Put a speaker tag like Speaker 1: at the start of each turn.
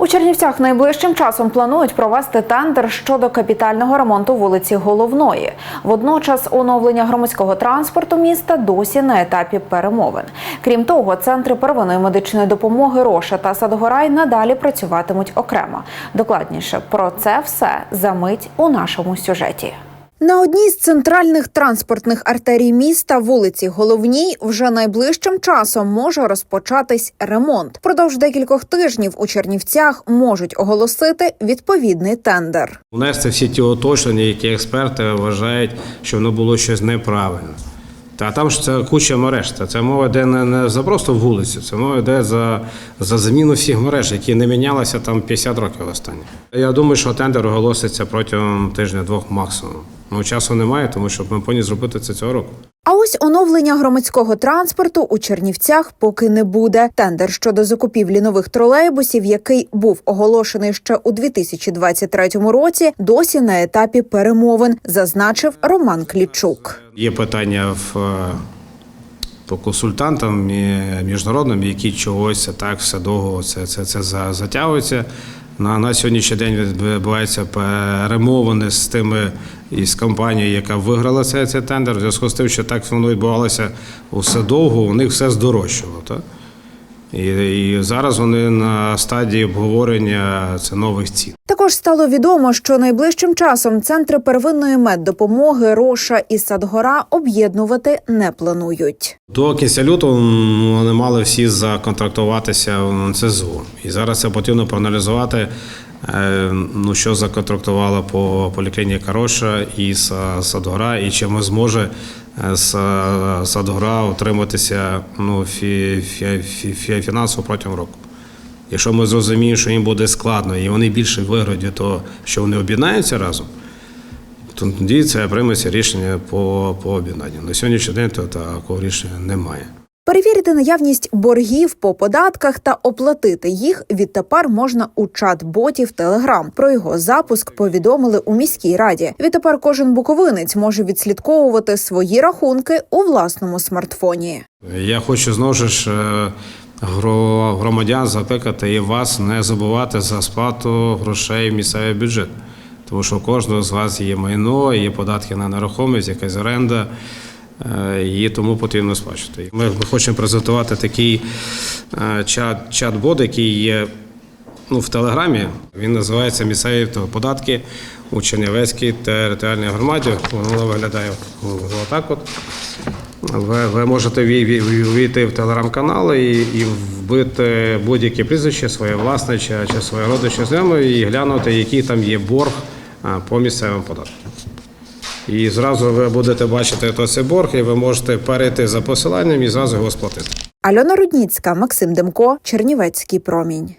Speaker 1: У Чернівцях найближчим часом планують провести тендер щодо капітального ремонту вулиці Головної. Водночас оновлення громадського транспорту міста досі на етапі перемовин. Крім того, центри первинної медичної допомоги Роша та Садгорай надалі працюватимуть окремо. Докладніше про це все за мить у нашому сюжеті. На одній з центральних транспортних артерій міста, вулиці Головній, вже найближчим часом може розпочатись ремонт. Продовж декількох тижнів у Чернівцях можуть оголосити відповідний тендер.
Speaker 2: Внести всі ті уточнення, які експерти вважають, що воно було щось неправильно. Та там ж це куча мереж. Це мова йде не, не за просто вулицю, це мова йде за, за заміну всіх мереж, які не мінялися там 50 років останні. Я думаю, що тендер оголоситься протягом тижня-двох максимум. Ну часу немає, тому що ми повинні зробити це цього року.
Speaker 1: А ось оновлення громадського транспорту у Чернівцях поки не буде. Тендер щодо закупівлі нових тролейбусів, який був оголошений ще у 2023 році, досі на етапі перемовин, зазначив Роман Клічук.
Speaker 2: Є питання в, е, по консультантам міжнародним, які чогось так все довго це, це, це затягується. На, на сьогоднішній день відбуваються перемовини з тими із компанією, яка виграла цей, цей тендер. В зв'язку з тим, що так воно відбувалося все довго, у них все здорожчало. Так? І, і зараз вони на стадії обговорення це нових цін.
Speaker 1: Також стало відомо, що найближчим часом центри первинної меддопомоги Роша і Садгора об'єднувати не планують.
Speaker 2: До кінця лютого вони мали всі законтрактуватися в НСЗУ. І зараз це потрібно проаналізувати, е, ну, що законтрактувала по поліклініка Роша і Садгора, і чи ми зможе е, Садгора утриматися ну, фі, фі, фі, фі, фінансово протягом року. Якщо ми зрозуміємо, що їм буде складно, і вони більше виграють від того, що вони об'єднаються разом, то тоді це прийметься рішення по, по об'єднанню. На сьогоднішній день то такого рішення немає.
Speaker 1: Перевірити наявність боргів по податках та оплатити їх відтепер можна у чат-боті в Телеграм. Про його запуск повідомили у міській раді. Відтепер кожен буковинець може відслідковувати свої рахунки у власному смартфоні.
Speaker 2: Я хочу знову ж е, громадян закликати і вас не забувати за сплату грошей в місцевий бюджет. Тому що у кожного з вас є майно, є податки на нерухомість, якась оренда, е, і тому потрібно сплачувати. Ми хочемо презентувати такий е, чат, чат-бот, який є ну, в Телеграмі. Він називається Місцеві податки у Чернівецькій територіальній громаді. Воно виглядає отак от. Ви, ви можете вій- вій- увійти в телеграм-канал і, і вбити будь-яке прізвище, своє власне чи, чи своє родичі знайоме, і глянути, який там є борг по місцевим податкам. І зразу ви будете бачити то цей борг, і ви можете перейти за посиланням і зразу його сплатити.
Speaker 1: Альона Рудніцька, Максим Демко, Чернівецький промінь.